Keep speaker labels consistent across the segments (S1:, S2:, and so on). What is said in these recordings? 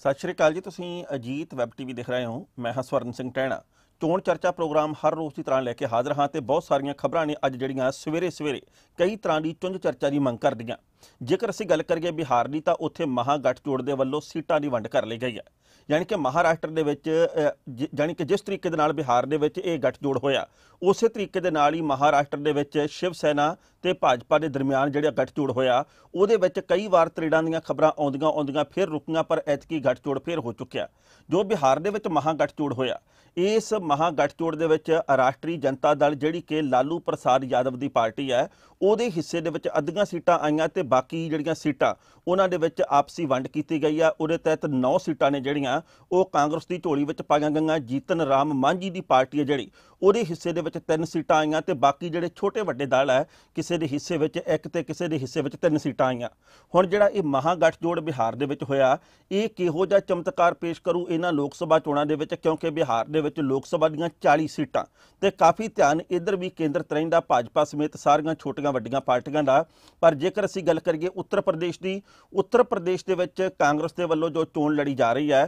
S1: ਸਤਿ ਸ਼੍ਰੀ ਅਕਾਲ ਜੀ, ਤੁਸੀਂ ਅਜੀਤ ਵੈਬ ਟੀਵੀ ਦੇਖ ਰਹੇ ਹੋ, ਮੈਂ ਹਾਂ ਸਵਰਨ ਸਿੰਘ ਟਹਿਣਾ ਚੋਣ ਚਰਚਾ ਪ੍ਰੋਗਰਾਮ ਹਰ ਰੋਜ਼ ਦੀ ਤਰ੍ਹਾਂ ਲੈ ਕੇ ਹਾਜ਼ਰ ਹਾਂ ਤੇ ਬਹੁਤ ਸਾਰੀਆਂ ਖਬਰਾਂ ਨੇ ਅੱਜ ਜਿਹੜੀਆਂ ਸਵੇਰੇ ਸਵੇਰੇ ਕਈ ਤਰ੍ਹਾਂ ਦੀ ਚੁੰਝ ਚਰਚਾ ਦੀ ਮੰਗ ਕਰਦੀਆਂ। ਜੇਕਰ ਅਸੀਂ ਗੱਲ ਕਰੀਏ ਬਿਹਾਰ ਦੀ, ਤਾਂ ਉੱਥੇ ਮਹਾਗਠਜੋੜ ਦੇ ਵੱਲੋਂ ਸੀਟਾਂ ਦੀ ਵੰਡ ਕਰ ਲਈ ਗਈ ਹੈ। ਯਾਨੀ ਕਿ ਮਹਾਰਾਸ਼ਟਰ ਦੇ ਵਿੱਚ ਜ- ਯਾਨੀ ਕਿ ਜਿਸ ਤਰੀਕੇ ਦੇ ਨਾਲ ਬਿਹਾਰ ਦੇ ਵਿੱਚ ਇਹ ਗੱਠਜੋੜ ਹੋਇਆ, ਉਸੇ ਤਰੀਕੇ ਦੇ ਨਾਲ ਹੀ ਮਹਾਰਾਸ਼ਟਰ ਦੇ ਵਿੱਚ ਸ਼ਿਵ ਸੈਨਾ ਤੇ ਭਾਜਪਾ ਦੇ ਦਰਮਿਆਨ ਜਿਹੜਾ ਗੱਠਜੋੜ ਹੋਇਆ, ਉਹਦੇ ਵਿੱਚ ਕਈ ਵਾਰ ਤ੍ਰਿੜਾਂ ਦੀਆਂ ਖਬਰਾਂ ਆਉਂਦੀਆਂ ਆਉਂਦੀਆਂ, ਫਿਰ ਰੁਕੀਆਂ, ਪਰ ਐਤਕੀ ਗੱਠਜੋੜ ਫਿਰ ਹੋ ਚੁੱਕਿਆ। ਜੋ ਬਿਹਾਰ ਦੇ ਵਿੱਚ ਮਹਾਗਠਜੋੜ ਹੋਇਆ, ਇਸ ਮਹਾਗਠਜੋੜ ਦੇ ਵਿੱਚ ਰਾਸ਼ਟਰੀ ਜਨਤਾ ਦਲ ਜਿਹੜੀ ਕਿ ਲਾਲੂ ਪ੍ਰਸਾਦ ਯਾਦਵ ਦੀ ਪਾਰਟੀ ਹੈ, ਉਹਦੇ ਹਿੱਸੇ ਦੇ ਵਿੱਚ ਅੱਧੀਆਂ ਸੀਟਾਂ ਆਈਆਂ ਤੇ ਬਾਕੀ ਜਿਹੜੀਆਂ ਸੀਟਾਂ, ਉਹਨਾਂ ਦੇ ਵਿੱਚ ਆਪਸੀ ਵੰਡ ਕੀਤੀ ਗਈ ਆ, ਉਹਦੇ ਤਹਿਤ 9 ਸੀਟਾਂ ਨੇ ਜਿਹੜੀਆਂ ਉਹ ਕਾਂਗਰਸ ਦੀ ਝੋਲੀ ਵਿੱਚ ਪਾਈਆਂ ਗਈਆਂ ਜੀਤਨ ਰਾਮ ਮਾਂਝੀ ਦੀ ਪਾਰਟੀ ਹੈ ਜਿਹੜੀ, ਉਹਦੇ ਹਿੱਸੇ ਦੇ ਵਿੱਚ ਤਿੰਨ ਸੀਟਾਂ ਆਈਆਂ ਤੇ ਬਾਕੀ ਜਿਹੜੇ ਛੋਟੇ ਵੱਡੇ ਦਲ ਹੈ, ਕਿਸੇ ਦੇ ਹਿੱਸੇ ਵਿੱਚ ਇੱਕ ਤੇ ਕਿਸੇ ਦੇ ਹਿੱਸੇ ਵਿੱਚ ਤਿੰਨ ਸੀਟਾਂ ਆਈਆਂ। ਹੁਣ ਜਿਹੜਾ ਇਹ ਮਹਾਗਠਜੋੜ ਬਿਹਾਰ ਦੇ ਵਿੱਚ ਹੋਇਆ, ਇਹ ਕਿਹੋ ਜਿਹਾ ਚਮਤਕਾਰ ਪੇਸ਼ ਕਰੂ ਇਹਨਾਂ ਲੋਕ ਸਭਾ ਚੋਣਾਂ ਦੇ ਵਿੱਚ? ਕਿਉਂਕਿ ਬਿਹਾਰ ਦੇ ਵਿੱਚ ਲੋਕ ਸਭਾ ਦੀਆਂ 40 ਸੀਟਾਂ ਤੇ ਕਾਫੀ ਧਿਆਨ ਇੱਧਰ ਵੀ ਕੇਂਦਰਿਤ ਰਹਿੰਦਾ ਭਾਜਪਾ ਸਮੇਤ ਸਾਰੀਆਂ ਛੋਟੀਆਂ ਵੱਡੀਆਂ ਪਾਰਟੀਆਂ ਦਾ। ਪਰ ਜੇਕਰ ਅਸੀਂ ਗੱਲ ਕਰੀਏ ਉੱਤਰ ਪ੍ਰਦੇਸ਼ ਦੀ, ਉੱਤਰ ਪ੍ਰਦੇਸ਼ ਦੇ ਵਿੱਚ ਕਾਂਗਰਸ ਦੇ ਵੱਲੋਂ ਜੋ ਚੋਣ ਲੜੀ ਜਾ ਰਹੀ ਹੈ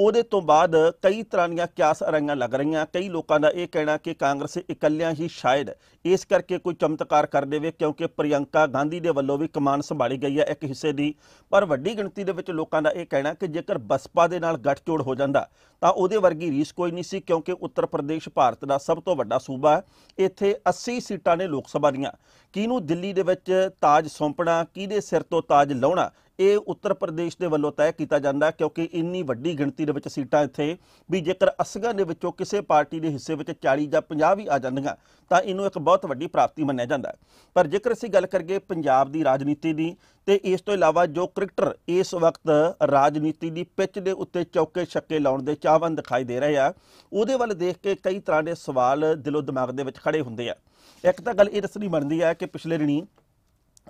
S1: ਉਹਦੇ ਤੋਂ ਬਾਅਦ ਕਈ ਤਰ੍ਹਾਂ ਦੀਆਂ ਕਿਆਸ ਅਰਾਈਆਂ ਲੱਗ ਰਹੀਆਂ। ਕਈ ਲੋਕਾਂ ਦਾ ਇਹ ਕਹਿਣਾ ਕਿ ਕਾਂਗਰਸ ਇਕੱਲਿਆਂ ਹੀ ਸ਼ਾਇਦ ਇਸ ਕਰਕੇ ਕੋਈ ਚਮਤਕਾਰ ਕਰ ਦੇਵੇ ਕਿਉਂਕਿ ਪ੍ਰਿਯੰਕਾ ਗਾਂਧੀ ਦੇ ਵੱਲੋਂ ਵੀ ਕਮਾਨ ਸੰਭਾਲੀ ਗਈ ਹੈ ਇੱਕ ਹਿੱਸੇ ਦੀ। ਪਰ ਵੱਡੀ ਗਿਣਤੀ ਦੇ ਵਿੱਚ ਲੋਕਾਂ ਦਾ ਇਹ ਕਹਿਣਾ ਕਿ ਜੇਕਰ ਬਸਪਾ ਦੇ ਨਾਲ ਗੱਠਜੋੜ ਹੋ ਜਾਂਦਾ, ਤਾਂ ਉਹਦੇ ਵਰਗੀ ਰੀਸ ਕੋਈ ਨਹੀਂ ਸੀ ਕਿਉਂਕਿ ਉੱਤਰ ਪ੍ਰਦੇਸ਼ ਭਾਰਤ ਦਾ ਸਭ ਤੋਂ ਵੱਡਾ ਸੂਬਾ ਹੈ। ਇੱਥੇ 80 ਸੀਟਾਂ ਨੇ ਲੋਕ ਸਭਾ ਦੀਆਂ। ਕਿਹਨੂੰ ਦਿੱਲੀ ਦੇ ਵਿੱਚ ਤਾਜ ਸੌਂਪਣਾ, ਕਿਹਦੇ ਸਿਰ ਤੋਂ ਤਾਜ ਲਾਉਣਾ, ਇਹ ਉੱਤਰ ਪ੍ਰਦੇਸ਼ ਦੇ ਵੱਲੋਂ ਤੈਅ ਕੀਤਾ ਜਾਂਦਾ ਕਿਉਂਕਿ ਇੰਨੀ ਵੱਡੀ ਗਿਣਤੀ ਦੇ ਵਿੱਚ ਸੀਟਾਂ ਇੱਥੇ, ਵੀ ਜੇਕਰ 80 ਦੇ ਵਿੱਚੋਂ ਕਿਸੇ ਪਾਰਟੀ ਦੇ ਹਿੱਸੇ ਵਿੱਚ 40 ਜਾਂ 50 ਵੀ ਆ ਜਾਂਦੀਆਂ, ਤਾਂ ਇਹਨੂੰ ਇੱਕ ਬਹੁਤ ਵੱਡੀ ਪ੍ਰਾਪਤੀ ਮੰਨਿਆ ਜਾਂਦਾ ਪਰ ਜੇਕਰ ਅਸੀਂ ਗੱਲ ਕਰੀਏ ਪੰਜਾਬ ਦੀ ਰਾਜਨੀਤੀ ਦੀ, ਤੇ ਇਸ ਤੋਂ ਇਲਾਵਾ ਜੋ ਕ੍ਰਿਕਟਰ ਇਸ ਵਕਤ ਰਾਜਨੀਤੀ ਦੀ ਪਿੱਚ ਦੇ ਉੱਤੇ ਚੌਕੇ ਛੱਕੇ ਲਾਉਣ ਦੇ ਚਾਹਵਾਨ ਦਿਖਾਈ ਦੇ ਰਹੇ ਆ, ਉਹਦੇ ਵੱਲ ਦੇਖ ਕੇ ਕਈ ਤਰ੍ਹਾਂ ਦੇ ਸਵਾਲ ਦਿਲੋਂ ਦਿਮਾਗ ਦੇ ਵਿੱਚ ਖੜੇ ਹੁੰਦੇ ਆ। ਇੱਕ ਤਾਂ ਗੱਲ ਇਹ ਦੱਸਣੀ ਬਣਦੀ ਹੈ ਕਿ ਪਿਛਲੇ ਦਿਨੀ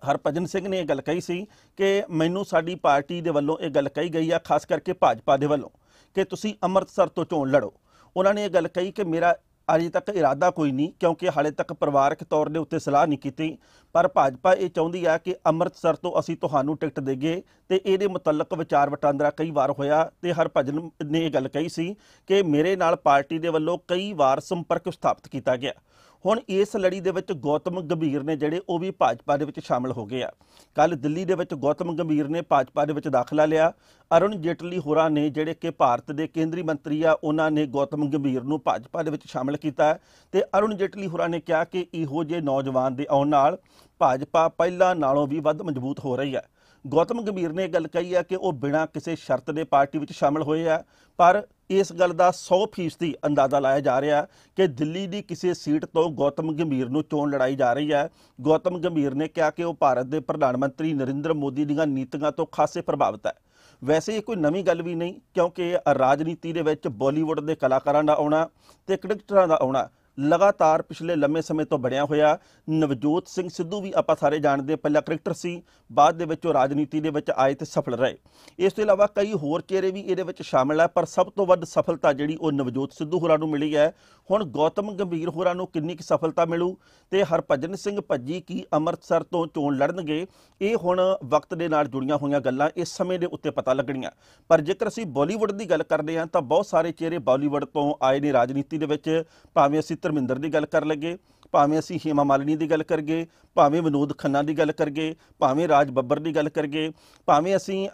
S1: ਹਰਭਜਨ ਸਿੰਘ ਨੇ ਇਹ ਗੱਲ ਕਹੀ ਸੀ ਕਿ ਮੈਨੂੰ ਸਾਡੀ ਪਾਰਟੀ ਦੇ ਵੱਲੋਂ ਇਹ ਗੱਲ ਕਹੀ ਗਈ ਆ, ਖਾਸ ਕਰਕੇ ਭਾਜਪਾ ਦੇ ਵੱਲੋਂ। ਕਿ ਤੁਸੀਂ ਅੰਮ੍ਰਿਤਸਰ ਤੋਂ ਚੋਣ ਲੜੋ। ਉਹਨਾਂ ਨੇ ਇਹ ਗੱਲ ਕਹੀ ਕਿ ਮੇਰਾ ਅਜੇ ਤੱਕ ਇਰਾਦਾ ਕੋਈ ਨਹੀਂ, ਕਿਉਂਕਿ ਹਾਲੇ ਤੱਕ ਪਰਿਵਾਰਕ ਤੌਰ ਦੇ ਉੱਤੇ ਸਲਾਹ ਨਹੀਂ ਕੀਤੀ। ਪਰ ਭਾਜਪਾ ਇਹ ਚਾਹੁੰਦੀ ਆ ਕਿ ਅੰਮ੍ਰਿਤਸਰ ਤੋਂ ਅਸੀਂ ਤੁਹਾਨੂੰ ਟਿਕਟ ਦੇਗੇ ਤੇ ਇਹਦੇ ਮੁਤਲਕ ਵਿਚਾਰ ਵਟਾਂਦਰਾ ਕਈ ਵਾਰ ਹੋਇਆ ਤੇ ਹਰਭਜਨ ਨੇ ਇਹ ਗੱਲ ਕਹੀ ਸੀ ਕਿ ਮੇਰੇ ਨਾਲ ਪਾਰਟੀ ਦੇ ਵੱਲੋਂ ਕਈ ਵਾਰ ਸੰਪਰਕ ਸਥਾਪਿਤ ਕੀਤਾ ਗਿਆ। ਹੁਣ ਇਸ ਲੜੀ ਦੇ ਵਿੱਚ ਗੌਤਮ ਗੰਭੀਰ ਨੇ ਜਿਹੜੇ ਉਹ ਵੀ ਭਾਜਪਾ ਦੇ ਵਿੱਚ ਸ਼ਾਮਲ ਹੋ ਗਏ ਆ। ਕੱਲ ਦਿੱਲੀ ਦੇ ਵਿੱਚ ਗੌਤਮ ਗੰਭੀਰ ਨੇ ਭਾਜਪਾ ਦੇ ਵਿੱਚ ਦਾਖਲਾ ਲਿਆ। ਅਰੁਣ ਜੇਟਲੀ ਹੋਰਾਂ ਨੇ ਜਿਹੜੇ ਕਿ ਭਾਰਤ ਦੇ ਕੇਂਦਰੀ ਮੰਤਰੀ ਆ, ਉਹਨਾਂ ਨੇ ਗੌਤਮ ਗੰਭੀਰ ਨੂੰ ਭਾਜਪਾ ਦੇ ਵਿੱਚ ਸ਼ਾਮਲ ਕੀਤਾ ਹੈ ਤੇ ਅਰੁਣ ਜੇਟਲੀ ਹੋਰਾਂ ਨੇ ਕਿਹਾ ਕਿ ਇਹੋ ਜਿਹੇ ਨੌਜਵਾਨ ਦੇ ਆਉਣ ਨਾਲ ਭਾਜਪਾ ਪਹਿਲਾਂ ਨਾਲੋਂ ਵੀ ਵੱਧ ਮਜ਼ਬੂਤ ਹੋ ਰਹੀ ਹੈ। ਗੌਤਮ ਗੰਭੀਰ ਨੇ ਇਹ ਗੱਲ ਕਹੀ ਹੈ ਕਿ ਉਹ ਬਿਨਾਂ ਕਿਸੇ ਸ਼ਰਤ ਦੇ ਪਾਰਟੀ ਵਿੱਚ ਸ਼ਾਮਲ ਹੋਏ ਆ, ਪਰ ਇਸ ਗੱਲ ਦਾ 100% ਅੰਦਾਜ਼ਾ ਲਾਇਆ ਜਾ ਰਿਹਾ ਕਿ ਦਿੱਲੀ ਦੀ ਕਿਸੇ ਸੀਟ ਤੋਂ ਗੌਤਮ ਗੰਭੀਰ ਨੂੰ ਚੋਣ ਲੜਾਈ ਜਾ ਰਹੀ ਹੈ। ਗੌਤਮ ਗੰਭੀਰ ਨੇ ਕਿਹਾ ਕਿ ਉਹ ਭਾਰਤ ਦੇ ਪ੍ਰਧਾਨ ਮੰਤਰੀ ਨਰਿੰਦਰ ਮੋਦੀ ਦੀਆਂ ਨੀਤੀਆਂ ਤੋਂ ਖਾਸੇ ਪ੍ਰਭਾਵਿਤ ਹੈ। ਵੈਸੇ ਇਹ ਕੋਈ ਨਵੀਂ ਗੱਲ ਵੀ ਨਹੀਂ, ਕਿਉਂਕਿ ਰਾਜਨੀਤੀ ਦੇ ਵਿੱਚ ਬਾਲੀਵੁੱਡ ਦੇ ਕਲਾਕਾਰਾਂ ਦਾ ਆਉਣਾ ਤੇ ਕ੍ਰਿਕਟਰਾਂ ਦਾ ਆਉਣਾ ਲਗਾਤਾਰ ਪਿਛਲੇ ਲੰਮੇ ਸਮੇਂ ਤੋਂ ਬਣਿਆ ਹੋਇਆ ਨਵਜੋਤ ਸਿੰਘ ਸਿੱਧੂ ਵੀ ਆਪਾਂ ਸਾਰੇ ਜਾਣਦੇ ਪਹਿਲਾਂ ਕ੍ਰਿਕਟਰ ਸੀ, ਬਾਅਦ ਦੇ ਵਿੱਚ ਉਹ ਰਾਜਨੀਤੀ ਦੇ ਵਿੱਚ ਆਏ ਤੇ ਸਫਲ ਰਹੇ। ਇਸ ਤੋਂ ਇਲਾਵਾ ਕਈ ਹੋਰ ਚਿਹਰੇ ਵੀ ਇਹਦੇ ਵਿੱਚ ਸ਼ਾਮਲ ਹੈ ਪਰ ਸਭ ਤੋਂ ਵੱਧ ਸਫਲਤਾ ਜਿਹੜੀ ਉਹ ਨਵਜੋਤ ਸਿੱਧੂ ਹੋਰਾਂ ਨੂੰ ਮਿਲੀ ਹੈ। ਹੁਣ ਗੌਤਮ ਗੰਭੀਰ ਹੋਰਾਂ ਨੂੰ ਕਿੰਨੀ ਕੁ ਸਫਲਤਾ ਮਿਲੂ ਤੇ ਹਰਭਜਨ ਸਿੰਘ ਭੱਜੀ ਕੀ ਅੰਮ੍ਰਿਤਸਰ ਤੋਂ ਚੋਣ ਲੜਨਗੇ, ਇਹ ਹੁਣ ਵਕਤ ਦੇ ਨਾਲ ਜੁੜੀਆਂ ਹੋਈਆਂ ਗੱਲਾਂ ਇਸ ਸਮੇਂ ਦੇ ਉੱਤੇ ਪਤਾ ਲੱਗਣੀਆਂ। ਪਰ ਜੇਕਰ ਅਸੀਂ ਬਾਲੀਵੁੱਡ ਦੀ ਗੱਲ ਕਰਦੇ ਹਾਂ ਤਾਂ ਬਹੁਤ ਸਾਰੇ ਚਿਹਰੇ ਬਾਲੀਵੁੱਡ ਤੋਂ ਆਏ ਨੇ ਰਾਜਨੀਤੀ ਦੇ ਵਿੱਚ, ਭਾਵੇਂ ਅਸੀਂ ਧਰਮਿੰਦਰ ਦੀ ਗੱਲ ਕਰ ਲੱਗੇ, ਭਾਵੇਂ ਅਸੀਂ ਹੀਮਾ ਮਾਲਿਨੀ ਦੀ ਗੱਲ ਕਰਗੇ, ਭਾਵੇਂ ਵਿਨੋਦ ਖੰਨਾ ਦੀ ਗੱਲ ਕਰਗੇ, ਭਾਵੇਂ ਰਾਜ ਬੱਬਰ ਦੀ ਗੱਲ ਕਰਗੇ, ਭਾਵੇਂ ਅਸੀਂ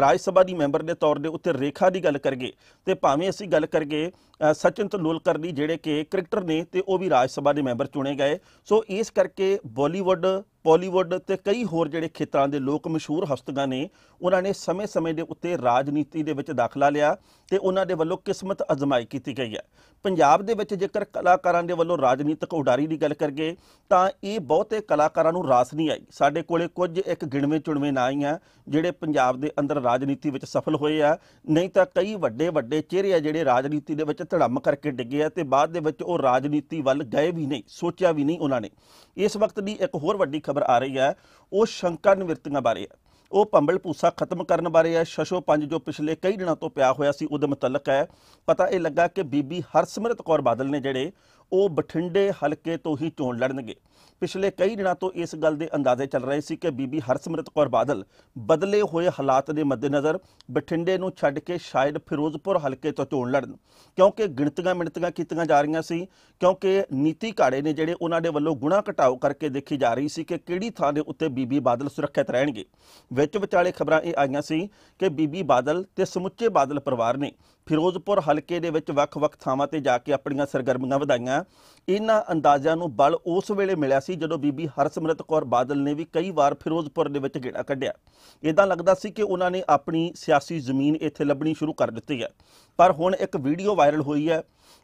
S1: ਰਾਜ ਸਭਾ ਦੀ ਮੈਂਬਰ ਦੇ ਤੌਰ ਦੇ ਉੱਤੇ ਰੇਖਾ ਦੀ ਗੱਲ ਕਰਗੇ ਤੇ ਭਾਵੇਂ ਅਸੀਂ ਗੱਲ ਕਰਗੇ ਸਚਿਨ ਤੰਦੂਲਕਰ ਦੀ ਜਿਹੜੇ ਕਿ ਕ੍ਰਿਕਟਰ ਨੇ ਤੇ ਉਹ ਵੀ ਰਾਜ ਸਭਾ ਦੇ ਮੈਂਬਰ ਚੁਣੇ ਗਏ। ਸੋ ਇਸ ਕਰਕੇ ਬਾਲੀਵੁੱਡ ਬਾਲੀਵੁੱਡ ਤੇ ਕਈ ਹੋਰ ਜਿਹੜੇ ਖੇਤਰਾਂ ਦੇ ਲੋਕ ਮਸ਼ਹੂਰ ਹਸਤੀਆਂ ਨੇ, ਉਹਨਾਂ ਨੇ ਸਮੇਂ-ਸਮੇਂ ਦੇ ਉੱਤੇ ਰਾਜਨੀਤੀ ਦੇ ਵਿੱਚ ਦਾਖਲਾ ਲਿਆ ਤੇ ਉਹਨਾਂ ਦੇ ਵੱਲੋਂ ਕਿਸਮਤ ਅਜ਼ਮਾਈ ਕੀਤੀ ਗਈ ਹੈ। ਪੰਜਾਬ ਦੇ ਵਿੱਚ ਜੇਕਰ ਕਲਾਕਾਰਾਂ ਦੇ ਵੱਲੋਂ ਰਾਜਨੀਤਿਕ ਉਡਾਰੀ ਦੀ ਗੱਲ ਕਰਗੇ ਤਾਂ ਇਹ ਬਹੁਤੇ ਕਲਾਕਾਰਾਂ ਨੂੰ ਰਾਸ ਨਹੀਂ ਆਈ। ਸਾਡੇ ਕੋਲੇ ਕੁਝ ਇੱਕ ਗਿਣਵੇਂ ਚੁਣਵੇਂ ਨਾਂ ਹੀ ਆ, ਜਿਹੜੇ ਪੰਜਾਬ ਦੇ ਅੰਦਰ ਰਾਜਨੀਤੀ ਵਿੱਚ ਸਫਲ ਹੋਏ ਆ, ਨਹੀਂ ਤਾਂ ਕਈ ਵੱਡੇ ਵੱਡੇ ਚਿਹਰੇ ਆ ਜਿਹੜੇ ਰਾਜਨੀਤੀ ਦੇ ਵਿੱਚ ਧੜਮ ਕਰਕੇ ਡਿੱਗੇ ਆ ਤੇ ਬਾਅਦ ਦੇ ਵਿੱਚ ਉਹ ਰਾਜਨੀਤੀ ਵੱਲ ਗਏ ਵੀ ਨਹੀਂ, ਸੋਚਿਆ ਵੀ ਨਹੀਂ ਉਹਨਾਂ ਨੇ। ਇਸ ਵਕਤ ਦੀ ਇੱਕ ਹੋਰ ਵੱਡੀ ਖਬਰ ਆ ਰਹੀ ਹੈ ਉਹ ਸ਼ੰਕਾ ਨਿਵਰਤੀਆਂ ਬਾਰੇ ਹੈ ਉਹ ਪੰਬਲ ਪੂਸਾ ਖਤਮ ਕਰਨ ਬਾਰੇ ਹੈ ਸ਼ਸ਼ੋ ਪੰਜ ਜੋ ਪਿਛਲੇ ਕਈ ਦਿਨਾਂ ਤੋਂ ਪਿਆ ਹੋਇਆ ਸੀ ਉਹਦੇ ਮੁਤਲਕ ਹੈ। ਪਤਾ ਇਹ ਲੱਗਾ ਕਿ ਬੀਬੀ ਹਰਸਿਮਰਤ ਕੌਰ ਬਾਦਲ ਨੇ ਜਿਹੜੇ, ਉਹ ਬਠਿੰਡੇ ਹਲਕੇ ਤੋਂ ਹੀ ਚੋਣ ਲੜਨਗੇ। ਪਿਛਲੇ ਕਈ ਦਿਨਾਂ ਤੋਂ ਇਸ ਗੱਲ ਦੇ ਅੰਦਾਜ਼ੇ ਚੱਲ ਰਹੇ ਸੀ ਕਿ ਬੀਬੀ ਹਰਸਿਮਰਤ ਕੌਰ ਬਾਦਲ ਬਦਲੇ ਹੋਏ ਹਾਲਾਤ ਦੇ ਮੱਦੇਨਜ਼ਰ ਬਠਿੰਡੇ ਨੂੰ ਛੱਡ ਕੇ ਸ਼ਾਇਦ ਫਿਰੋਜ਼ਪੁਰ ਹਲਕੇ ਤੋਂ ਚੋਣ ਲੜਨ। ਕਿਉਂਕਿ ਗਿਣਤੀਆਂ ਮਿਣਤੀਆਂ ਕੀਤੀਆਂ ਜਾ ਰਹੀਆਂ ਸੀ, ਕਿਉਂਕਿ ਨੀਤੀ ਘਾੜੇ ਨੇ ਜਿਹੜੇ ਉਹਨਾਂ ਦੇ ਵੱਲੋਂ ਗੁਣਾ ਘਟਾਓ ਕਰਕੇ ਦੇਖੀ ਜਾ ਰਹੀ ਸੀ ਕਿ ਕਿਹੜੀ ਥਾਂ ਦੇ ਉੱਤੇ ਬੀਬੀ ਬਾਦਲ ਸੁਰੱਖਿਅਤ ਰਹਿਣਗੇ। ਵਿੱਚ ਵਿਚਾਲੇ ਖਬਰਾਂ ਇਹ ਆਈਆਂ ਸੀ ਕਿ ਬੀਬੀ ਬਾਦਲ ਤੇ ਸਮੁੱਚੇ ਬਾਦਲ ਪਰਿਵਾਰ ਨੇ ਫਿਰੋਜ਼ਪੁਰ ਹਲਕੇ ਦੇ ਵਿੱਚ ਵੱਖ-ਵੱਖ ਥਾਵਾਂ ਤੇ ਜਾ ਕੇ ਆਪਣੀਆਂ ਸਰਗਰਮੀਆਂ ਵਧਾਈਆਂ। ਇਹਨਾਂ ਅੰਦਾਜ਼ਿਆਂ ਨੂੰ ਬਲ ਉਸ ਵੇਲੇ ਮਿਲਿਆ ਸੀ ਜਦੋਂ ਬੀਬੀ ਹਰਸਿਮਰਤ ਕੌਰ ਬਾਦਲ ਨੇ ਵੀ ਕਈ ਵਾਰ ਫਿਰੋਜ਼ਪੁਰ ਦੇ ਵਿੱਚ ਗੇੜਾ ਕੱਢਿਆ। ਇਦਾਂ ਲੱਗਦਾ ਸੀ ਕਿ ਉਹਨਾਂ ਨੇ ਆਪਣੀ ਸਿਆਸੀ ਜ਼ਮੀਨ ਇੱਥੇ ਲੱਭਣੀ ਸ਼ੁਰੂ ਕਰ ਦਿੱਤੀ ਹੈ। ਪਰ ਹੁਣ ਇੱਕ ਵੀਡੀਓ ਵਾਇਰਲ ਹੋਈ ਹੈ।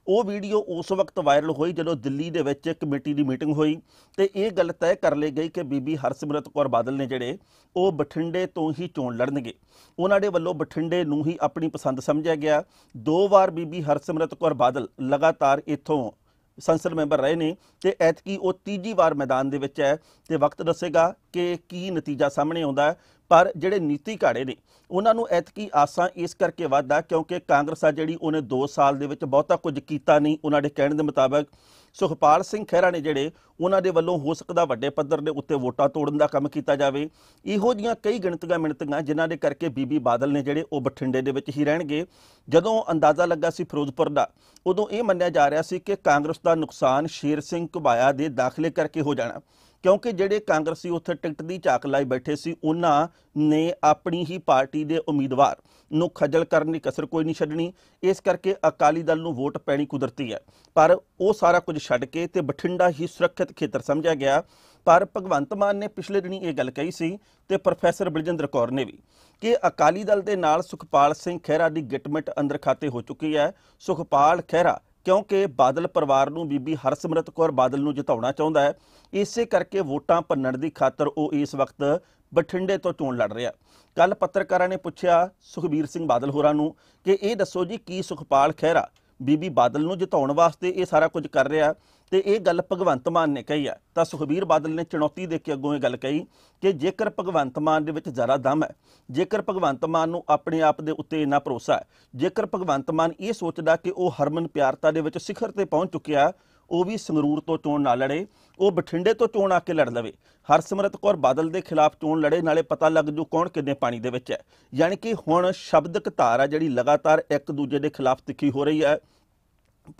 S1: ਉਹ ਵੀਡੀਓ ਉਸ ਵਕਤ ਵਾਇਰਲ ਹੋਈ ਜਦੋਂ ਦਿੱਲੀ ਦੇ ਵਿੱਚ ਕਮੇਟੀ ਦੀ ਮੀਟਿੰਗ ਹੋਈ ਤੇ ਇਹ ਗੱਲ ਤੈਅ ਕਰ ਲਈ ਗਈ ਕਿ ਬੀਬੀ ਹਰਸਿਮਰਤ ਕੌਰ ਬਾਦਲ ਨੇ ਜਿਹੜੇ, ਉਹ ਬਠਿੰਡੇ ਤੋਂ ਹੀ ਚੋਣ ਲੜਨਗੇ। ਉਹਨਾਂ ਦੇ ਵੱਲੋਂ ਬਠਿੰਡੇ ਨੂੰ ਹੀ ਆਪਣੀ ਪਸੰਦ ਸਮਝਿਆ ਗਿਆ। ਦੋ ਵਾਰ ਬੀਬੀ ਹਰਸਿਮਰਤ ਕੌਰ ਬਾਦਲ ਲਗਾਤਾਰ ਇੱਥੋਂ ਸੰਸਦ ਮੈਂਬਰ ਰਹੇ ਨੇ ਤੇ ਐਤਕੀ ਉਹ ਤੀਜੀ ਵਾਰ ਮੈਦਾਨ ਦੇ ਵਿੱਚ ਹੈ ਤੇ ਵਕਤ ਦੱਸੇਗਾ ਕਿ ਕੀ ਨਤੀਜਾ ਸਾਹਮਣੇ ਆਉਂਦਾ ਪਰ ਜਿਹੜੇ ਨੀਤੀ ਘਾੜੇ ਨੇ, ਉਹਨਾਂ ਨੂੰ ਐਤਕੀ ਆਸਾਂ ਇਸ ਕਰਕੇ ਵਾਧਾ ਕਿਉਂਕਿ ਕਾਂਗਰਸ ਆ ਜਿਹੜੀ ਉਹਨੇ 2 ਸਾਲ ਦੇ ਵਿੱਚ ਬਹੁਤਾ ਕੁਝ ਕੀਤਾ ਨਹੀਂ, ਉਹਨਾਂ ਦੇ ਕਹਿਣ ਦੇ ਮੁਤਾਬਕ ਸੁਖਪਾਲ ਸਿੰਘ ਖਹਿਰਾ ਨੇ ਜਿਹੜੇ ਉਹਨਾਂ ਦੇ ਵੱਲੋਂ ਹੋ ਸਕਦਾ ਵੱਡੇ ਪੱਧਰ ਦੇ ਉੱਤੇ ਵੋਟਾਂ ਤੋੜਨ ਦਾ ਕੰਮ ਕੀਤਾ ਜਾਵੇ, ਇਹੋ ਜੀਆਂ ਕਈ ਗਿਣਤੀਆਂ ਮਿਣਤੀਆਂ ਜਿਨ੍ਹਾਂ ਦੇ ਕਰਕੇ ਬੀਬੀ ਬਾਦਲ ਨੇ ਜਿਹੜੇ ਉਹ ਬਠਿੰਡੇ ਦੇ ਵਿੱਚ ਹੀ ਰਹਿਣਗੇ। ਜਦੋਂ ਅੰਦਾਜ਼ਾ ਲੱਗਾ ਸੀ ਫਿਰੋਜ਼ਪੁਰ ਦਾ, ਉਦੋਂ ਇਹ ਮੰਨਿਆ ਜਾ ਰਿਹਾ ਸੀ ਕਿ ਕਾਂਗਰਸ ਦਾ ਨੁਕਸਾਨ ਸ਼ੇਰ ਸਿੰਘ ਘੁਬਾਇਆ ਦੇ ਦਾਖਲੇ ਕਰਕੇ ਹੋ ਜਾਣਾ। ਕਿਉਂਕਿ ਜਿਹੜੇ ਕਾਂਗਰਸੀ ਉੱਥੇ ਟਿਕਟ ਦੀ ਝਾਕ ਲਾਈ ਬੈਠੇ ਸੀ, ਉਹਨਾਂ ਨੇ ਆਪਣੀ ਹੀ ਪਾਰਟੀ ਦੇ ਉਮੀਦਵਾਰ ਨੂੰ ਖੱਜਲ ਕਰਨ ਦੀ ਕਸਰ ਕੋਈ ਨਹੀਂ ਛੱਡਣੀ। ਇਸ ਕਰਕੇ ਅਕਾਲੀ ਦਲ ਨੂੰ ਵੋਟ ਪੈਣੀ ਕੁਦਰਤੀ ਹੈ। ਪਰ ਉਹ ਸਾਰਾ ਕੁਝ ਛੱਡ ਕੇ ਤੇ ਬਠਿੰਡਾ ਹੀ ਸੁਰੱਖਿਅਤ ਖੇਤਰ ਸਮਝਿਆ ਗਿਆ। ਪਰ ਭਗਵੰਤ ਮਾਨ ਨੇ ਪਿਛਲੇ ਦਿਨੀ ਇਹ ਗੱਲ ਕਹੀ ਸੀ ਤੇ ਪ੍ਰੋਫੈਸਰ ਬਲਜਿੰਦਰ ਕੌਰ ਨੇ ਵੀ ਕਿ ਅਕਾਲੀ ਦਲ ਦੇ ਨਾਲ ਸੁਖਪਾਲ ਸਿੰਘ ਖਹਿਰਾ ਦੀ ਗਿਟਮਿਟ ਅੰਦਰ ਖਾਤੇ ਹੋ ਚੁੱਕੀ ਹੈ। ਸੁਖਪਾਲ ਖਹਿਰਾ ਕਿਉਂਕਿ ਬਾਦਲ ਪਰਿਵਾਰ ਨੂੰ ਬੀਬੀ ਹਰਸਿਮਰਤ ਕੌਰ ਬਾਦਲ ਨੂੰ ਜਿਤਾਉਣਾ ਚਾਹੁੰਦਾ ਹੈ, ਇਸੇ ਕਰਕੇ ਵੋਟਾਂ ਭੰਨਣ ਦੀ ਖਾਤਰ ਉਹ ਇਸ ਵਕਤ ਬਠਿੰਡੇ ਤੋਂ ਚੋਣ ਲੜ ਰਿਹਾ ਕੱਲ ਪੱਤਰਕਾਰਾਂ ਨੇ ਪੁੱਛਿਆ, ਸੁਖਬੀਰ ਸਿੰਘ ਬਾਦਲ ਹੋਰਾਂ ਨੂੰ ਕਿ ਇਹ ਦੱਸੋ ਜੀ ਕੀ ਸੁਖਪਾਲ ਖਹਿਰਾ ਬੀਬੀ ਬਾਦਲ ਨੂੰ ਜਿਤਾਉਣ ਵਾਸਤੇ ਇਹ ਸਾਰਾ ਕੁਝ ਕਰ ਰਿਹਾ ਤੇ ਇਹ ਗੱਲ ਭਗਵੰਤ ਮਾਨ ਨੇ ਕਹੀ ਹੈ। ਤਾਂ ਸੁਖਬੀਰ ਬਾਦਲ ਨੇ ਚੁਣੌਤੀ ਦੇ ਕੇ ਅੱਗੋਂ ਇਹ ਗੱਲ ਕਹੀ ਕਿ ਜੇਕਰ ਭਗਵੰਤ ਮਾਨ ਦੇ ਵਿੱਚ ਜ਼ਿਆਦਾ ਦਮ ਹੈ, ਜੇਕਰ ਭਗਵੰਤ ਮਾਨ ਨੂੰ ਆਪਣੇ ਆਪ ਦੇ ਉੱਤੇ ਇੰਨਾ ਭਰੋਸਾ ਹੈ, ਜੇਕਰ ਭਗਵੰਤ ਮਾਨ ਇਹ ਸੋਚਦਾ ਕਿ ਉਹ ਹਰਮਨ ਪਿਆਰਤਾ ਦੇ ਵਿੱਚ ਸਿਖਰ ਤੇ ਪਹੁੰਚ ਚੁੱਕਿਆ, ਉਹ ਵੀ ਸੰਗਰੂਰ ਤੋਂ ਚੋਣ ਨਾ ਲੜੇ, ਉਹ ਬਠਿੰਡੇ ਤੋਂ ਚੋਣ ਆ ਕੇ ਲੜ ਲਵੇ। ਹਰਸਿਮਰਤ ਕੌਰ ਬਾਦਲ ਦੇ ਖਿਲਾਫ ਚੋਣ ਲੜੇ, ਨਾਲੇ ਪਤਾ ਲੱਗ ਜੂ ਕੌਣ ਕਿੰਨੇ ਪਾਣੀ ਦੇ ਵਿੱਚ ਹੈ। ਯਾਨੀ ਕਿ ਹੁਣ ਸ਼ਬਦਕ ਧਾਰ ਆ ਜਿਹੜੀ ਲਗਾਤਾਰ ਇੱਕ ਦੂਜੇ ਦੇ ਖਿਲਾਫ ਤਿੱਖੀ ਹੋ ਰਹੀ ਹੈ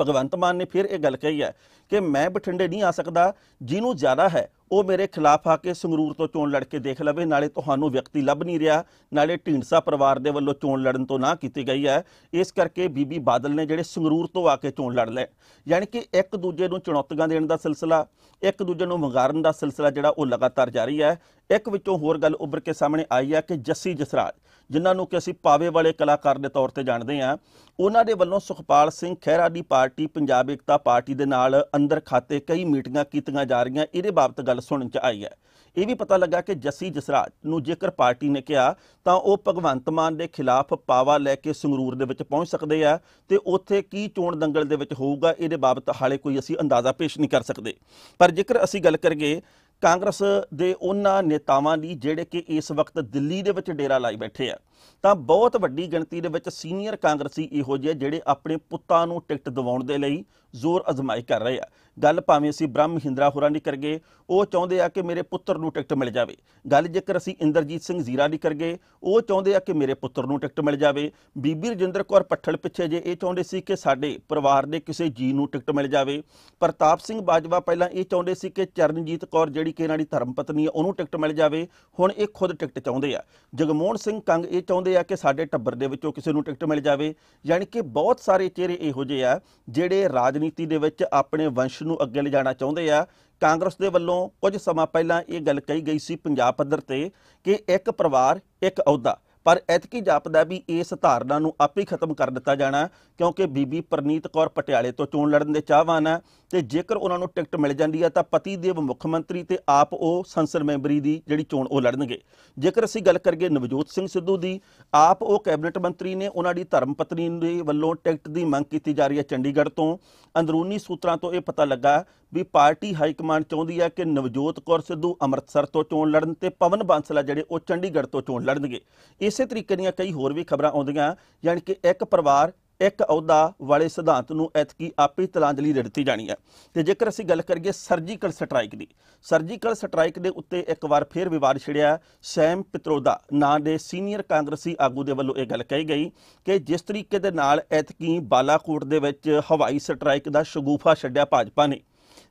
S1: ਭਗਵੰਤ ਮਾਨ ਨੇ ਫਿਰ ਇਹ ਗੱਲ ਕਹੀ ਹੈ ਕਿ ਮੈਂ ਬਠਿੰਡੇ ਨਹੀਂ ਆ ਸਕਦਾ, ਜਿਹਨੂੰ ਜ਼ਿਆਦਾ ਹੈ, ਉਹ ਮੇਰੇ ਖਿਲਾਫ ਆ ਕੇ ਸੰਗਰੂਰ ਤੋਂ ਚੋਣ ਲੜ ਕੇ ਦੇਖ ਲਵੇ, ਨਾਲੇ ਤੁਹਾਨੂੰ ਵਿਅਕਤੀ ਲੱਭ ਨਹੀਂ ਰਿਹਾ, ਨਾਲੇ ਢੀਂਡਸਾ ਪਰਿਵਾਰ ਦੇ ਵੱਲੋਂ ਚੋਣ ਲੜਨ ਤੋਂ ਨਾ ਕੀਤੀ ਗਈ ਹੈ। ਇਸ ਕਰਕੇ ਬੀਬੀ ਬਾਦਲ ਨੇ ਜਿਹੜੇ ਸੰਗਰੂਰ ਤੋਂ ਆ ਕੇ ਚੋਣ ਲੜ ਲੈ ਯਾਨੀ ਕਿ ਇੱਕ ਦੂਜੇ ਨੂੰ ਚੁਣੌਤੀਆਂ ਦੇਣ ਦਾ ਸਿਲਸਿਲਾ, ਇੱਕ ਦੂਜੇ ਨੂੰ ਵੰਗਾਰਨ ਦਾ ਸਿਲਸਿਲਾ ਜਿਹੜਾ ਉਹ ਲਗਾਤਾਰ ਜਾਰੀ ਹੈ। ਇੱਕ ਵਿੱਚੋਂ ਹੋਰ ਗੱਲ ਉੱਭਰ ਕੇ ਸਾਹਮਣੇ ਆਈ ਹੈ ਕਿ ਜੱਸੀ ਜਸਰਾਜ ਜਿਨ੍ਹਾਂ ਨੂੰ ਕਿ ਅਸੀਂ ਪਾਵੇ ਵਾਲੇ ਕਲਾਕਾਰ ਦੇ ਤੌਰ ਤੇ ਜਾਣਦੇ ਹਾਂ, ਉਹਨਾਂ ਦੇ ਵੱਲੋਂ ਸੁਖਪਾਲ ਸਿੰਘ ਖਹਿਰਾ ਦੀ ਪਾਰਟੀ, ਪੰਜਾਬ ਏਕਤਾ ਪਾਰਟੀ ਦੇ ਨਾਲ ਅੰਦਰ ਖਾਤੇ ਕਈ ਮੀਟਿੰਗਾਂ ਕੀਤੀਆਂ ਜਾ ਰਹੀਆਂ, ਇਹਦੇ ਬਾਬਤ ਗੱਲ ਸੁਣਨ ਚ ਆਈ ਹੈ। ਇਹ ਵੀ ਪਤਾ ਲੱਗਾ ਕਿ ਜੱਸੀ ਜਸਰਾਜ ਨੂੰ ਜੇਕਰ ਪਾਰਟੀ ਨੇ ਕਿਹਾ, ਤਾਂ ਉਹ ਭਗਵੰਤ ਮਾਨ ਦੇ ਖਿਲਾਫ ਪਾਵਾ ਲੈ ਕੇ ਸੰਗਰੂਰ ਦੇ ਵਿੱਚ ਪਹੁੰਚ ਸਕਦੇ ਆ ਤੇ ਉੱਥੇ ਕੀ ਚੋਣ ਦੰਗਲ ਦੇ ਵਿੱਚ ਹੋਊਗਾ, ਇਹਦੇ ਬਾਬਤ ਹਾਲੇ ਕੋਈ ਅਸੀਂ ਅੰਦਾਜ਼ਾ ਪੇਸ਼ ਨਹੀਂ ਕਰ ਸਕਦੇ। ਪਰ ਜੇਕਰ ਅਸੀਂ ਗੱਲ ਕਰੀਏ ਕਾਂਗਰਸ ਦੇ ਉਹਨਾਂ ਨੇਤਾਵਾਂ ਦੀ ਜਿਹੜੇ ਕਿ ਇਸ ਵਕਤ ਦਿੱਲੀ ਦੇ ਵਿੱਚ ਡੇਰਾ ਲਾਈ ਬੈਠੇ ਆ। ਤਾਂ ਬਹੁਤ ਵੱਡੀ ਗਿਣਤੀ ਦੇ ਵਿੱਚ ਸੀਨੀਅਰ ਕਾਂਗਰਸੀ ਇਹੋ ਜਿਹੇ ਜਿਹੜੇ ਆਪਣੇ ਪੁੱਤਾਂ ਨੂੰ ਟਿਕਟ ਦਿਵਾਉਣ ਦੇ ਲਈ ਜ਼ੋਰ ਅਜ਼ਮਾਈ ਕਰ ਰਹੇ ਆ। ਗੱਲ ਭਾਵੇਂ ਅਸੀਂ ਬ੍ਰਹਮ ਮਹਿੰਦਰਾ ਹੋਰਾਂ ਦੀ ਕਰਗੇ ਉਹ ਚਾਹੁੰਦੇ ਆ ਕਿ ਮੇਰੇ ਪੁੱਤਰ ਨੂੰ ਟਿਕਟ ਮਿਲ ਜਾਵੇ। ਗੱਲ ਜੇਕਰ ਅਸੀਂ ਇੰਦਰਜੀਤ ਸਿੰਘ ਜ਼ੀਰਾ ਦੀ ਕਰਗੇ ਉਹ ਚਾਹੁੰਦੇ ਆ ਕਿ ਮੇਰੇ ਪੁੱਤਰ ਨੂੰ ਟਿਕਟ ਮਿਲ ਜਾਵੇ। ਬੀਬੀ ਰਜਿੰਦਰ ਕੌਰ ਪੱਠਲ ਪਿੱਛੇ ਜੇ ਇਹ ਚਾਹੁੰਦੇ ਸੀ ਕਿ ਸਾਡੇ ਪਰਿਵਾਰ ਦੇ ਕਿਸੇ ਜੀ ਨੂੰ ਟਿਕਟ ਮਿਲ ਜਾਵੇ, ਪ੍ਰਤਾਪ ਸਿੰਘ ਬਾਜਵਾ ਪਹਿਲਾਂ ਇਹ ਚਾਹੁੰਦੇ ਸੀ ਕਿ ਚਰਨਜੀਤ ਕੌਰ ਜਿਹੜੀ ਕਿ ਇਹਨਾਂ ਦੀ ਧਰਮ ਪਤਨੀ ਹੈ ਉਹਨੂੰ ਟਿਕਟ ਮਿਲ ਜਾਵੇ। ਹੁਣ ਇਹ ਖੁਦ ਟਿਕਟ ਚਾਹੁੰਦੇ ਆ। ਜਗਮੋਹਨ ਸਿੰਘ ਕੰਗ ਇਹ ਚਾਹੁੰਦੇ ਆ ਕਿ ਸਾਡੇ ਟੱਬਰ ਦੇ ਵਿੱਚੋਂ ਕਿਸੇ ਨੂੰ ਟਿਕਟ ਮਿਲ ਜਾਵੇ। ਯਾਨੀ ਕਿ ਬਹੁਤ ਸਾਰੇ ਚਿਹਰੇ ਇਹੋ ਜਿਹੇ ਆ, ਜਿਹੜੇ ਰਾਜਨੀਤੀ ਦੇ ਵਿੱਚ ਆਪਣੇ ਵੰਸ਼ ਨੂੰ ਅੱਗੇ ਲਿਜਾਣਾ ਚਾਹੁੰਦੇ ਆ। ਕਾਂਗਰਸ ਦੇ ਵੱਲੋਂ ਕੁਝ ਸਮਾਂ ਪਹਿਲਾਂ ਇਹ ਗੱਲ ਕਹੀ ਗਈ ਸੀ, ਪੰਜਾਬ ਪੱਧਰ ਤੇ, ਕਿ ਇੱਕ ਪਰਿਵਾਰ, ਇੱਕ ਅਹੁਦਾ। ਪਰ ਐਤਕੀ ਜਾਪਦਾ ਵੀ ਇਸ ਧਾਰਨਾ ਨੂੰ ਆਪੇ ਖਤਮ ਕਰ ਦਿੱਤਾ ਜਾਣਾ ਕਿਉਂਕਿ ਬੀਬੀ ਪ੍ਰਨੀਤ ਕੌਰ ਪਟਿਆਲੇ ਤੋਂ ਚੋਣ ਲੜਨ ਦੇ ਚਾਹਵਾਨ ਹੈ ਤੇ ਜੇਕਰ ਉਹਨਾਂ ਨੂੰ ਟਿਕਟ ਮਿਲ ਜਾਂਦੀ ਹੈ ਤਾਂ ਪਤੀ ਦੇਵ ਮੁੱਖ ਮੰਤਰੀ ਤੇ ਆਪ ਉਹ ਸੰਸਦ ਮੈਂਬਰੀ ਦੀ ਜਿਹੜੀ ਚੋਣ ਉਹ ਲੜਨਗੇ। ਜੇਕਰ ਅਸੀਂ ਗੱਲ ਕਰੀਏ ਨਵਜੋਤ ਸਿੰਘ ਸਿੱਧੂ ਦੀ, ਆਪ ਉਹ ਕੈਬਨਿਟ ਮੰਤਰੀ ਨੇ ਉਹਨਾਂ ਦੀ ਧਰਮ ਪਤਨੀ ਦੇ ਵੱਲੋਂ ਟਿਕਟ ਦੀ ਮੰਗ ਕੀਤੀ ਜਾ ਰਹੀ ਹੈ ਚੰਡੀਗੜ੍ਹ ਤੋਂ। ਅੰਦਰੂਨੀ ਸੂਤਰਾਂ ਤੋਂ ਇਹ ਪਤਾ ਲੱਗਾ ਵੀ ਪਾਰਟੀ ਹਾਈ ਕਮਾਂਡ ਚਾਹੁੰਦੀ ਹੈ ਕਿ ਨਵਜੋਤ ਕੌਰ ਸਿੱਧੂ ਅੰਮ੍ਰਿਤਸਰ ਤੋਂ ਚੋਣ ਲੜਨ ਤੇ ਪਵਨ ਬਾਂਸਲਾ ਜਿਹੜੇ ਉਹ ਚੰਡੀਗੜ੍ਹ ਤੋਂ ਚੋਣ ਲੜਨਗੇ। ਇਸ ਇਸੇ ਤਰੀਕੇ ਦੀਆਂ ਕਈ ਹੋਰ ਵੀ ਖਬਰਾਂ ਆਉਂਦੀਆਂ, ਯਾਨੀ ਕਿ ਇੱਕ ਪਰਿਵਾਰ, ਇੱਕ ਅਹੁਦਾ ਵਾਲੇ ਸਿਧਾਂਤ ਨੂੰ ਐਤਕੀ ਆਪੇ ਤਲਾਂਜਲੀ ਦੇ ਦਿੱਤੀ ਜਾਣੀ ਹੈ। ਤੇ ਜੇਕਰ ਅਸੀਂ ਗੱਲ ਕਰੀਏ ਸਰਜੀਕਲ ਸਟ੍ਰਾਈਕ ਦੀ, ਸਰਜੀਕਲ ਸਟ੍ਰਾਈਕ ਦੇ ਉੱਤੇ ਇੱਕ ਵਾਰ ਫੇਰ ਵਿਵਾਦ ਛਿੜਿਆ, ਸੈਮ ਪਿਤਰੋਦਾ, ਨਾਂ ਦੇ ਸੀਨੀਅਰ ਕਾਂਗਰਸੀ ਆਗੂ ਦੇ ਵੱਲੋਂ ਇਹ ਗੱਲ ਕਹੀ ਗਈ ਕਿ ਜਿਸ ਤਰੀਕੇ ਦੇ ਨਾਲ ਐਤਕੀ ਬਾਲਾਕੋਟ ਦੇ ਵਿੱਚ ਹਵਾਈ ਸਟ੍ਰਾਈਕ ਦਾ ਸ਼ਗੂਫਾ ਛੱਡਿਆ ਭਾਜਪਾ ਨੇ,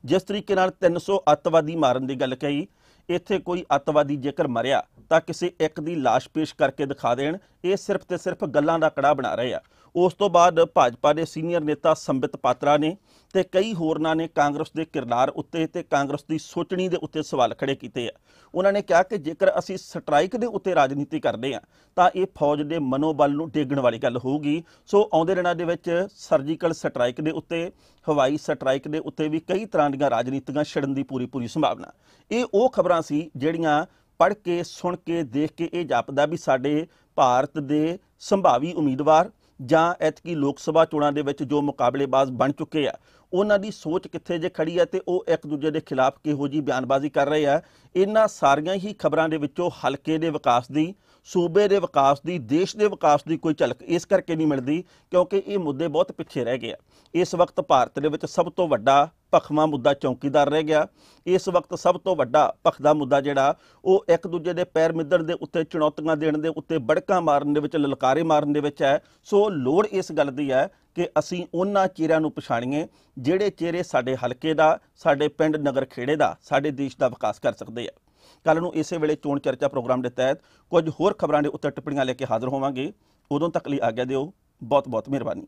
S1: ਜਿਸ ਤਰੀਕੇ ਨਾਲ 300 ਅੱਤਵਾਦੀ ਮਾਰਨ ਦੀ ਗੱਲ ਕਹੀ ਇੱਥੇ ਕੋਈ ਅੱਤਵਾਦੀ ਜੇਕਰ ਮਰਿਆ, ਤਾਂ ਕਿਸੇ ਇੱਕ ਦੀ ਲਾਸ਼ ਪੇਸ਼ ਕਰਕੇ ਦਿਖਾ ਦੇਣ। ਇਹ ਸਿਰਫ ਤੇ ਸਿਰਫ ਗੱਲਾਂ ਦਾ ਕੜਾ ਬਣਾ ਰਹੇ ਆ। ਉਸ ਤੋਂ ਬਾਅਦ ਭਾਜਪਾ ਦੇ ਸੀਨੀਅਰ ਨੇਤਾ ਸੰਬਿਤ ਪਾਤਰਾ ਨੇ ਤੇ ਕਈ ਹੋਰਨਾਂ ਨੇ ਕਾਂਗਰਸ ਦੇ ਕਿਰਦਾਰ ਉੱਤੇ ਤੇ ਕਾਂਗਰਸ ਦੀ ਸੋਚਣੀ ਦੇ ਉੱਤੇ ਸਵਾਲ ਖੜੇ ਕੀਤੇ ਆ। ਉਹਨਾਂ ਨੇ ਕਿਹਾ ਕਿ ਜੇਕਰ ਅਸੀਂ ਸਟ੍ਰਾਈਕ ਦੇ ਉੱਤੇ ਰਾਜਨੀਤੀ ਕਰਦੇ ਆ ਤਾਂ ਇਹ ਫੌਜ ਦੇ ਮਨੋਬਲ ਨੂੰ ਡੇਗਣ ਵਾਲੀ ਗੱਲ ਹੋਊਗੀ। ਸੋ ਆਉਂਦੇ ਦਿਨਾਂ ਦੇ ਵਿੱਚ ਸਰਜੀਕਲ ਸਟ੍ਰਾਈਕ ਦੇ ਉੱਤੇ, ਹਵਾਈ ਸਟ੍ਰਾਈਕ ਦੇ ਉੱਤੇ ਵੀ ਕਈ ਤਰ੍ਹਾਂ ਦੀਆਂ ਰਾਜਨੀਤੀਆਂ ਛਿੜਨ ਦੀ ਪੂਰੀ ਪੂਰੀ ਸੰਭਾਵਨਾ। ਇਹ ਉਹ ਖਬਰਾਂ ਸੀ ਜਿਹੜੀਆਂ ਪੜ੍ਹ ਕੇ, ਸੁਣ ਕੇ, ਦੇਖ ਕੇ ਇਹ ਜਾਪਦਾ ਵੀ ਸਾਡੇ ਭਾਰਤ ਦੇ ਸੰਭਾਵੀ ਉਮੀਦਵਾਰ ਜਾਂ ਐਤਕੀ ਲੋਕ ਸਭਾ ਚੋਣਾਂ ਦੇ ਵਿੱਚ ਜੋ ਮੁਕਾਬਲੇਬਾਜ਼ ਬਣ ਚੁੱਕੇ ਆ ਉਹਨਾਂ ਦੀ ਸੋਚ ਕਿੱਥੇ ਜੇ ਖੜੀ ਹੈ ਤੇ ਉਹ ਇੱਕ ਦੂਜੇ ਦੇ ਖਿਲਾਫ ਕਿਹੋ ਜੀ ਬਿਆਨਬਾਜ਼ੀ ਕਰ ਰਹੇ ਆ। ਇਹਨਾਂ ਸਾਰੀਆਂ ਹੀ ਖਬਰਾਂ ਦੇ ਵਿੱਚੋਂ ਹਲਕੇ ਦੇ ਵਿਕਾਸ ਦੀ, ਸੂਬੇ ਦੇ ਵਿਕਾਸ ਦੀ, ਦੇਸ਼ ਦੇ ਵਿਕਾਸ ਦੀ ਕੋਈ ਝਲਕ ਇਸ ਕਰਕੇ ਨਹੀਂ ਮਿਲਦੀ ਕਿਉਂਕਿ ਇਹ ਮੁੱਦੇ ਬਹੁਤ ਪਿੱਛੇ ਰਹਿ ਗਏ ਆ। ਇਸ ਵਕਤ ਭਾਰਤ ਦੇ ਵਿੱਚ ਸਭ ਤੋਂ ਵੱਡਾ ਭਖਵਾ ਮੁੱਦਾ ਚੌਕੀਦਾਰ ਰਹਿ ਗਿਆ। ਇਸ ਵਕਤ ਸਭ ਤੋਂ ਵੱਡਾ ਭਖਦਾ ਮੁੱਦਾ ਜਿਹੜਾ, ਉਹ ਇੱਕ ਦੂਜੇ ਦੇ ਪੈਰ ਮਿੱਧਣ ਦੇ ਉੱਤੇ ਚੁਣੌਤੀਆਂ ਦੇਣ ਦੇ ਉੱਤੇ ਬੜਕਾਂ ਮਾਰਨ ਦੇ ਵਿੱਚ, ਲਲਕਾਰੇ ਮਾਰਨ ਦੇ ਵਿੱਚ ਹੈ। ਸੋ ਲੋੜ ਇਸ ਗੱਲ ਦੀ ਹੈ ਕਿ ਅਸੀਂ ਉਹਨਾਂ ਚਿਹਰਿਆਂ ਨੂੰ ਪਛਾਣੀਏ ਜਿਹੜੇ ਚਿਹਰੇ ਸਾਡੇ ਹਲਕੇ ਦਾ, ਸਾਡੇ ਪਿੰਡ ਨਗਰ ਖੇੜੇ ਦਾ, ਸਾਡੇ ਦੇਸ਼ ਦਾ ਵਿਕਾਸ ਕਰ ਸਕਦੇ ਆ। ਕੱਲ ਨੂੰ ਇਸੇ ਵੇਲੇ ਚੋਣ ਚਰਚਾ ਪ੍ਰੋਗਰਾਮ ਦੇ ਤਹਿਤ ਕੁਝ ਹੋਰ ਖਬਰਾਂ ਦੇ ਉੱਤੇ ਟਿੱਪਣੀਆਂ ਲੈ ਕੇ ਹਾਜ਼ਰ ਹੋਵਾਂਗੇ। ਉਦੋਂ ਤੱਕ ਲਈ ਆਗਿਆ ਦਿਓ। ਬਹੁਤ ਬਹੁਤ ਮਿਹਰਬਾਨੀ।